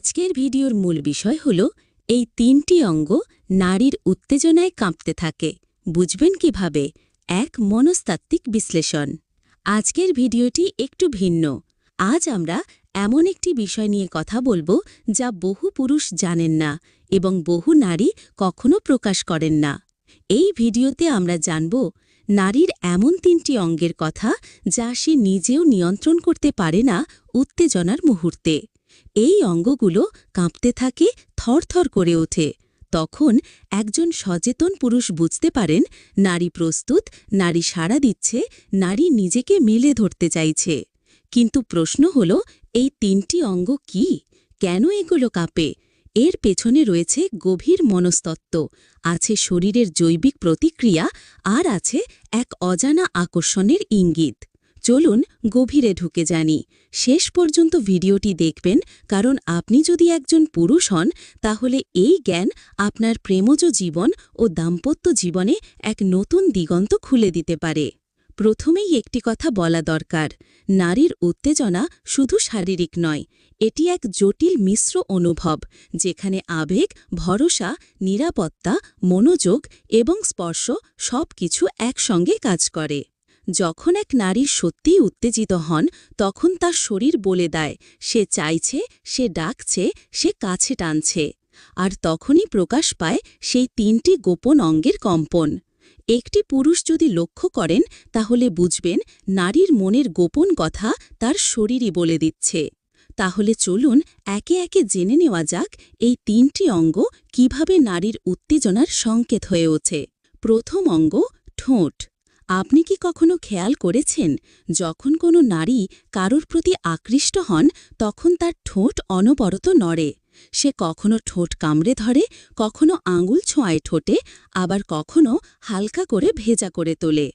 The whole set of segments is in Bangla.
আজকের ভিডিওর মূল বিষয় হল, এই তিনটি অঙ্গ নারীর উত্তেজনায় কাঁপতে থাকে। বুঝবেন কীভাবে? এক, মনস্তাত্ত্বিক বিশ্লেষণ। আজকের ভিডিওটি একটু ভিন্ন। আজ আমরা এমন একটি বিষয় নিয়ে কথা বলব যা বহু পুরুষ জানেন না এবং বহু নারী কখনো প্রকাশ করেন না। এই ভিডিওতে আমরা জানব, নারীর এমন তিনটি অঙ্গের কথা যা সে নিজেও নিয়ন্ত্রণ করতে পারে না উত্তেজনার মুহূর্তে। এই অঙ্গগুলো কাঁপতে থাকে, থরথর করে ওঠে। তখন একজন সচেতন পুরুষ বুঝতে পারেন, নারী প্রস্তুত, নারী সাড়া দিচ্ছে, নারী নিজেকে মেলে ধরতে চাইছে। কিন্তু প্রশ্ন হল, এই তিনটি অঙ্গ কি? কেন এগুলো কাঁপে? এর পেছনে রয়েছে গভীর মনস্তত্ত্ব, আছে শরীরের জৈবিক প্রতিক্রিয়া, আর আছে এক অজানা আকর্ষণের ইঙ্গিত। চলুন গভীরে ঢুকে জানি। শেষ পর্যন্ত ভিডিওটি দেখবেন, কারণ আপনি যদি একজন পুরুষ হন, তাহলে এই জ্ঞান আপনার প্রেমজ জীবন ও দাম্পত্য জীবনে এক নতুন দিগন্ত খুলে দিতে পারে। প্রথমেই একটি কথা বলা দরকার, নারীর উত্তেজনা শুধু শারীরিক নয়, এটি এক জটিল মিশ্র অনুভব, যেখানে আবেগ, ভরসা, নিরাপত্তা, মনোযোগ এবং স্পর্শ সবকিছু একসঙ্গে কাজ করে। যখন এক নারী সত্যিই উত্তেজিত হন, তখন তার শরীর বলে দেয়, সে চাইছে, সে ডাকছে, সে কাছে টানছে। আর তখনই প্রকাশ পায়, সেই তিনটি গোপন অঙ্গের কম্পন। একটি পুরুষ যদি লক্ষ্য করেন, তাহলে বুঝবেন, নারীর মনের গোপন কথা তার শরীরই বলে দিচ্ছে। তাহলে চলুন একে একে জেনে নেওয়া যাক, এই তিনটি অঙ্গ কীভাবে নারীর উত্তেজনার সংকেত হয়ে ওঠে। প্রথম অঙ্গ ঠোঁট। আপনি কি কখনো খেয়াল করেছেন, যখন কোনো নারী কারোর প্রতি আকৃষ্ট হন, তখন তার ঠোঁট অনবরত নড়ে? সে কখনো ঠোঁট কামড়ে ধরে, কখনো আঙুল ছোঁয়ায় ঠোঁটে, আবার কখনো হালকা করে ভেজা করে তোলে।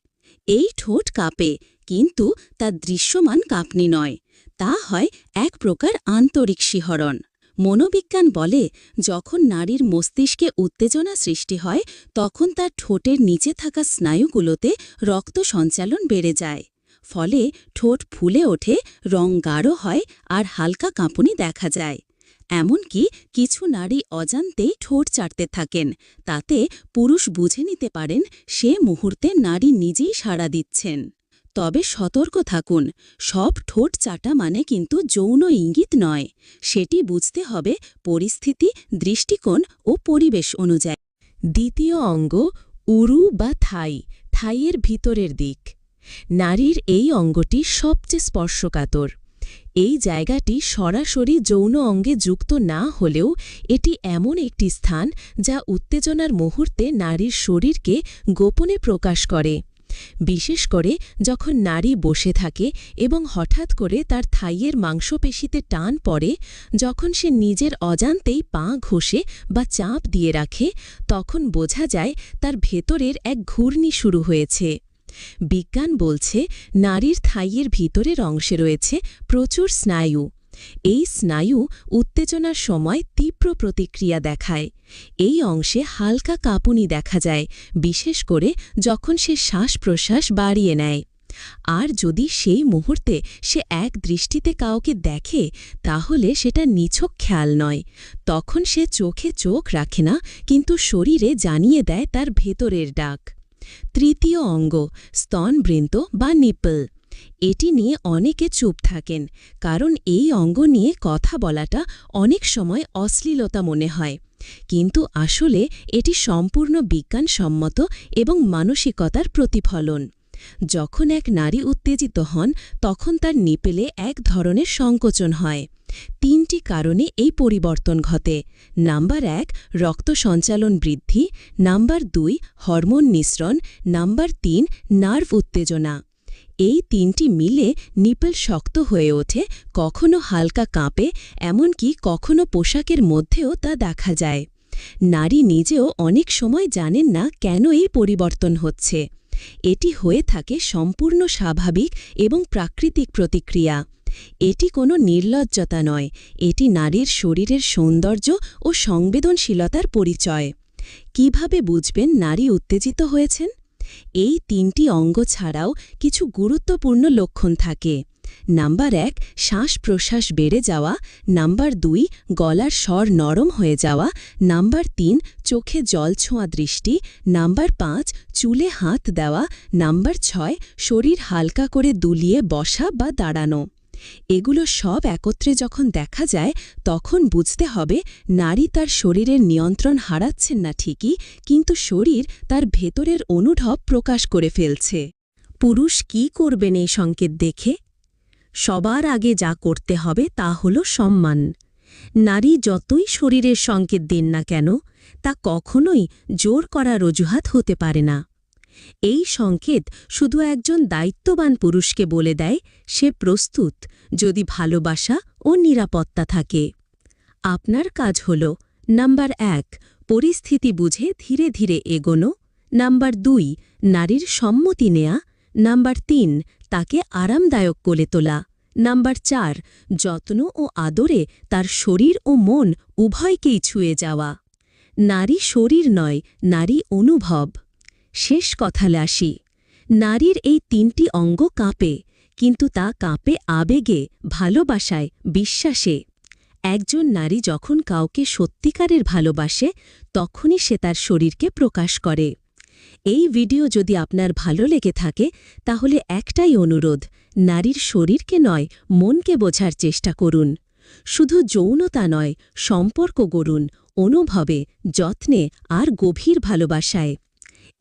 এই ঠোঁট কাঁপে, কিন্তু তা দৃশ্যমান কাঁপনি নয়। তা হয় এক প্রকার আন্তরিক শিহরণ। মনোবিজ্ঞান বলে, যখন নারীর মস্তিষ্কে উত্তেজনা সৃষ্টি হয়, তখন তার ঠোঁটের নিচে থাকা স্নায়ুগুলোতে রক্ত সঞ্চালন বেড়ে যায়। ফলে ঠোঁট ফুলে ওঠে, রং গাঢ় হয় আর হালকা কাঁপুনি দেখা যায়। এমনকি কিছু নারী অজান্তেই ঠোঁট চাটতে থাকেন, তাতে পুরুষ বুঝে নিতে পারেন, সে মুহূর্তে নারী নিজেই সাড়া দিচ্ছেন। তবে সতর্ক থাকুন। সব ঠোঁট চাটা মানে কিন্তু যৌন ইঙ্গিত নয়। সেটি বুঝতে হবে পরিস্থিতি, দৃষ্টিকোণ ও পরিবেশ অনুযায়ী। দ্বিতীয় অঙ্গ, উরু বা থাই, থাইয়ের ভিতরের দিক। নারীর এই অঙ্গটি সবচেয়ে স্পর্শকাতর। এই জায়গাটি সরাসরি যৌন অঙ্গে যুক্ত না হলেও এটি এমন একটি স্থান যা উত্তেজনার মুহূর্তে নারীর শরীরকে গোপনে প্রকাশ করে। বিশেষ করে যখন নারী বসে থাকে এবং হঠাৎ করে তার থাইয়ের মাংসপেশিতে টান পড়ে, যখন সে নিজের অজান্তেই পা ঘষে বা চাপ দিয়ে রাখে, তখন বোঝা যায় তার ভেতরের এক ঘূর্ণি শুরু হয়েছে। বিজ্ঞান বলছে নারীর থাইয়ের ভিতরের অংশে রয়েছে প্রচুর স্নায়ু। এই স্নায়ু উত্তেজনার সময় তীব্র প্রতিক্রিয়া দেখায়। এই অংশে হালকা কাঁপুনি দেখা যায়, বিশেষ করে যখন সে শ্বাস প্রশ্বাস বাড়িয়ে নেয়। আর যদি সেই মুহূর্তে সে এক দৃষ্টিতে কাউকে দেখে, তাহলে সেটা নিছক খেয়াল নয়। তখন সে চোখে চোখ রাখে না, কিন্তু শরীরে জানিয়ে দেয় তার ভেতরের ডাক। তৃতীয় অঙ্গ, স্তনবৃন্ত বা নিপল। এটি নিয়ে অনেকে চুপ থাকেন, কারণ এই অঙ্গ নিয়ে কথা বলাটা অনেক সময় অশ্লীলতা মনে হয়। কিন্তু আসলে এটি সম্পূর্ণ বিজ্ঞানসম্মত এবং মানসিকতার প্রতিফলন। যখন এক নারী উত্তেজিত হন, তখন তার নিপেলে এক ধরনের সংকোচন হয়। তিনটি কারণে এই পরিবর্তন ঘটে। নাম্বার এক, রক্ত সঞ্চালন বৃদ্ধি। নাম্বার দুই, হরমোন নিঃসরণ। নাম্বার তিন, নার্ভ উত্তেজনা। এই তিনটি মিলে নিপল শক্ত হয়ে ওঠে, কখনো হালকা কাঁপে, এমনকি কখনো পোশাকের মধ্যেও তা দেখা যায়। নারী নিজেও অনেক সময় জানেন না কেন এই পরিবর্তন হচ্ছে। এটি হয়ে থাকে সম্পূর্ণ স্বাভাবিক এবং প্রাকৃতিক প্রতিক্রিয়া। এটি কোনো নির্লজ্জতা নয়, এটি নারীর শরীরের সৌন্দর্য ও সংবেদনশীলতার পরিচয়। কীভাবে বুঝবেন নারী উত্তেজিত হয়েছেন? এই তিনটি অঙ্গ ছাড়াও কিছু গুরুত্বপূর্ণ লক্ষণ থাকে। নাম্বার এক শ্বাস প্রশ্বাস বেড়ে যাওয়া। নাম্বার দুই, গলার স্বর নরম হয়ে যাওয়া। নাম্বার তিন, চোখে জল ছোঁয়া দৃষ্টি। নাম্বার পাঁচ, চুলে হাত দেওয়া। নাম্বার ছয়, শরীর হালকা করে দুলিয়ে বসা বা দাঁড়ানো। এগুলো সব একত্রে যখন দেখা যায়, তখন বুঝতে হবে নারী তার শরীরের নিয়ন্ত্রণ হারাচ্ছেন না ঠিকই, কিন্তু শরীর তার ভেতরের অনুভব প্রকাশ করে ফেলছে। পুরুষ কি করবেন এই সংকেত দেখে? সবার আগে যা করতে হবে তা হল সম্মান। নারী যতই শরীরের সংকেত দিন না কেন, তা কখনোই জোর করার অজুহাত হতে পারে না। এই সংকেত শুধু একজন দায়িত্ববান পুরুষকে বলে দেয়, সে প্রস্তুত যদি ভালোবাসা ও নিরাপত্তা থাকে। আপনার কাজ হল, নাম্বার এক, পরিস্থিতি বুঝে ধীরে ধীরে এগোনো। নাম্বার দুই, নারীর সম্মতি নেয়া। নাম্বার তিন, তাকে আরামদায়ক করে তোলা। নাম্বার চার, যত্ন ও আদরে তার শরীর ও মন উভয়কেই ছুঁয়ে যাওয়া। নারী শরীর নয়, নারী অনুভব। শেষ কথালে আসি নারীর এই তিনটি অঙ্গ কাঁপে, কিন্তু তা কাঁপে আবেগে, ভালোবাসায়, বিশ্বাসে। একজন নারী যখন কাউকে সত্যিকারের ভালোবাসে, তখনই সে তার শরীরকে প্রকাশ করে। এই ভিডিও যদি আপনার ভালো লেগে থাকে, তাহলে একটাই অনুরোধ, নারীর শরীরকে নয়, মনকে বোঝার চেষ্টা করুন। শুধু যৌনতা নয়, সম্পর্ক গড়ুন, অনুভবে, যত্নে আর গভীর ভালোবাসায়।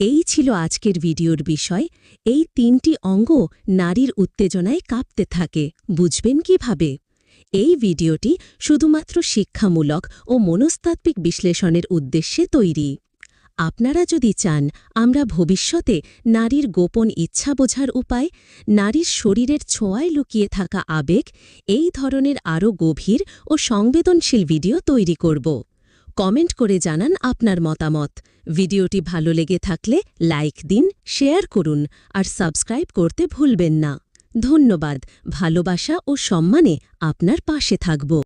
এই ছিল আজকের ভিডিওর বিষয়। এই তিনটি অঙ্গ নারীর উত্তেজনায় কাঁপতে থাকে, বুঝবেন কীভাবে? এই ভিডিওটি শুধুমাত্র শিক্ষামূলক ও মনস্তাত্ত্বিক বিশ্লেষণের উদ্দেশ্যে তৈরি। আপনারা যদি চান আমরা ভবিষ্যতে নারীর গোপন ইচ্ছা বোঝার উপায়, নারীর শরীরের ছোঁয়ায় লুকিয়ে থাকা আবেগ, এই ধরনের আরও গভীর ও সংবেদনশীল ভিডিও তৈরি করব। কমেন্ট করে জানান আপনার মতামত। ভিডিওটি ভালো লেগে থাকলে লাইক দিন, শেয়ার করুন আর সাবস্ক্রাইব করতে ভুলবেন না। ধন্যবাদ। ভালোবাসা ও সম্মানে আপনার পাশে থাকব।